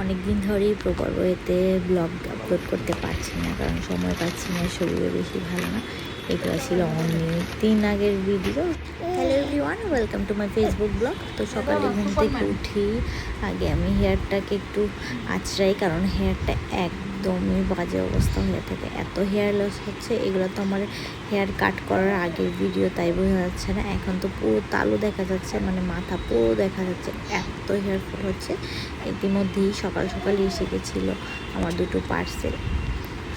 অনেক দিন ধরেই ওয়েতে ব্লগ আপলোড করতে পারছি না, কারণ সময় পাচ্ছি না, শরীরও বেশি ভালো না। এগুলো ছিল অনেক দিন আগের video hello everyone welcome to my Facebook blog তো সকালে ঘুম থেকে উঠি। আগে আমি হেয়ারটাকে একটু আঁচড়াই, কারণ হেয়ারটা একদমই বাজে অবস্থা হয়ে থাকে। এত হেয়ার লস হচ্ছে, এগুলো তো আমার হেয়ার কাট করার আগের ভিডিও তাই বোঝা যাচ্ছে না। এখন তো পুরো তালু দেখা যাচ্ছে মানে মাথা পুরো দেখা যাচ্ছে। এত হেয়ার ফল হচ্ছে। ইতিমধ্যেই সকাল সকাল এসে গেছিল আমার দুটো পার্সেল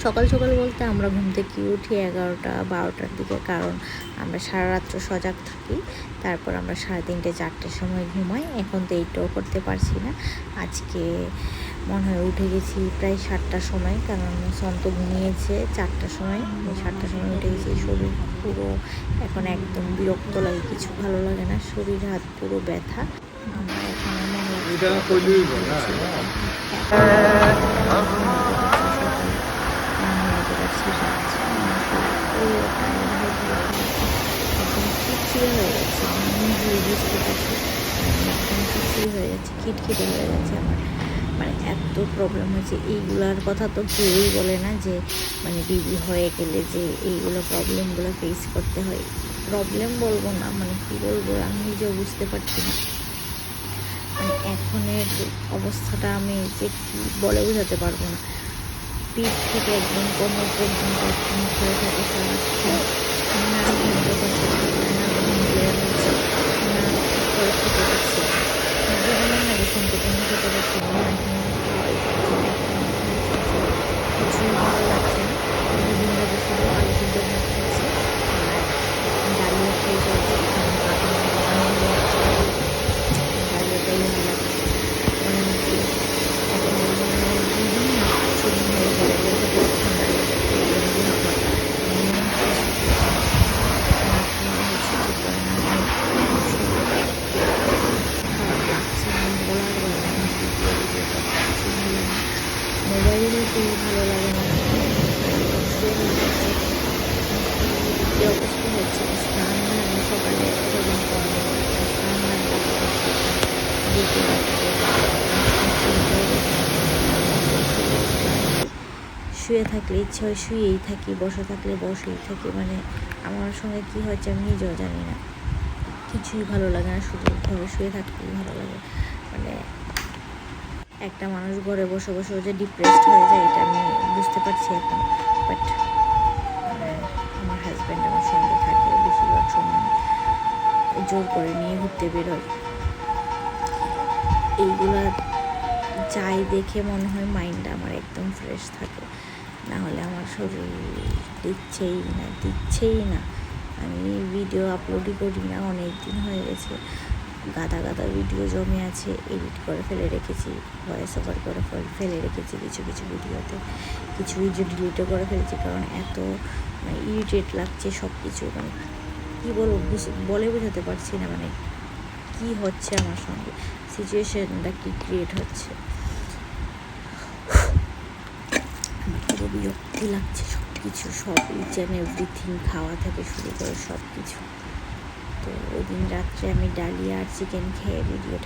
সকাল সকাল বলতে আমরা ঘুম থেকে উঠি এগারোটা বারোটার দিকে। কারণ আমরা সারা রাত্র সজাগ থাকি। তারপর আমরা সাড়ে তিনটে চারটের সময় ঘুমাই। এখন তো এইটাও করতে পারছি না। আজকে মনে হয় উঠে গেছি প্রায় সাতটার সময়। কারণ সন্ত ঘুমিয়েছে চারটার সময়। সাতটার সময় উঠে গেছি। শরীর পুরো এখন একদম বিরক্ত লাগে কিছু ভালো লাগে না। শরীর হাত পুরো ব্যথা। আমরা এখন মনে হয় এটা কইলেই বল, না? হয়ে গেছে নিজেই বুঝতে পারছি খিচড়ি হয়ে যাচ্ছে খিটখিটে হয়ে যাচ্ছে আমার। মানে এত প্রবলেম হয়েছে এইগুলার কথা তো কেউই বলে না যে মানে বিবি হয়ে গেলে যে এইগুলো প্রবলেমগুলো ফেস করতে হয়। প্রবলেম বলব না মানে কী বলব আমি নিজেও বুঝতে পারছি না। মানে এখনের অবস্থাটা আমি যে কী বলে বোঝাতে পারব না। পিঠ থেকে একদম কোমর পর্যন্ত একদম হয়ে থাকে সারাক্ষণ না ঘুম যখন করতে পারে না ঘুম বের হচ্ছে না করে খেতে পারছি জীবনে না রেশন থেকে আমি খেতে পারছি না এখন খাওয়াই পাচ্ছি না কিছুই ভালো লাগছে না দুদিন ধরে শুধু আলু সিদ্ধ ভাত খাচ্ছি আর ডালিয়া খেয়ে যাচ্ছি কারণ কাকা ডালিয়াটাই ভালো লাগছে মনে হচ্ছে এখন দুদিন না শুরু হয়ে গেলে বলতে পারছি ঠান্ডা লেগে যাচ্ছে এরকম হবে মনে হচ্ছে মোবাইলেতেই ভালো লাগে না কি অবস্থা হচ্ছে স্নান না আমি সকালে যখন করি স্নান না দিতে শুয়ে থাকলে ইচ্ছা হয়, শুয়েই থাকি, বসে থাকলে বসেই থাকি। মানে আমার সঙ্গে কী হচ্ছে আমি নিজেও জানি না। কিছুই ভালো লাগে না, শুধু ঘরে শুয়ে থাকতেই ভালো লাগে। মানে একটা মানুষ ঘরে বসে বসে যে ডিপ্রেসড হয়ে যায়, এটা আমি বুঝতে পারছি এখন। বাট আমার হাজব্যান্ড আমার সঙ্গে থাকে, বেশিরভাগ সময় জোর করে নিয়ে ঘুরতে বেরোয় এইগুলা যাই দেখে মনে হয় মাইন্ডটা আমার একদম ফ্রেশ থাকে। না হলে আমার শরীর দিচ্ছেই না দিচ্ছেই না। আমি ভিডিও আপলোডই করি না, অনেক দিন হয়ে গেছে। গাদা গাদা ভিডিও জমে আছে এডিট করে ফেলে রেখেছি ভয়েস ওভার করে ফেল- রেখেছি কিছু কিছু ভিডিওতে কিছু ভিডিও ডিলিটও করে ফেলেছি, কারণ এত মানে ইরিটেট লাগছে সব কিছু মানে কী বলব বলে বোঝাতে পারছি না মানে কি হচ্ছে আমার সঙ্গে? সিচুয়েশনটা কি ক্রিয়েট হচ্ছে? বিরক্তি লাগছে সব কিছু সব ইচ অ্যান্ড এভরিথিং খাওয়া থেকে শুরু করে সব কিছু তো ওই দিন রাত্রে আমি ডালিয়া আর চিকেন খেয়ে ভিডিওটা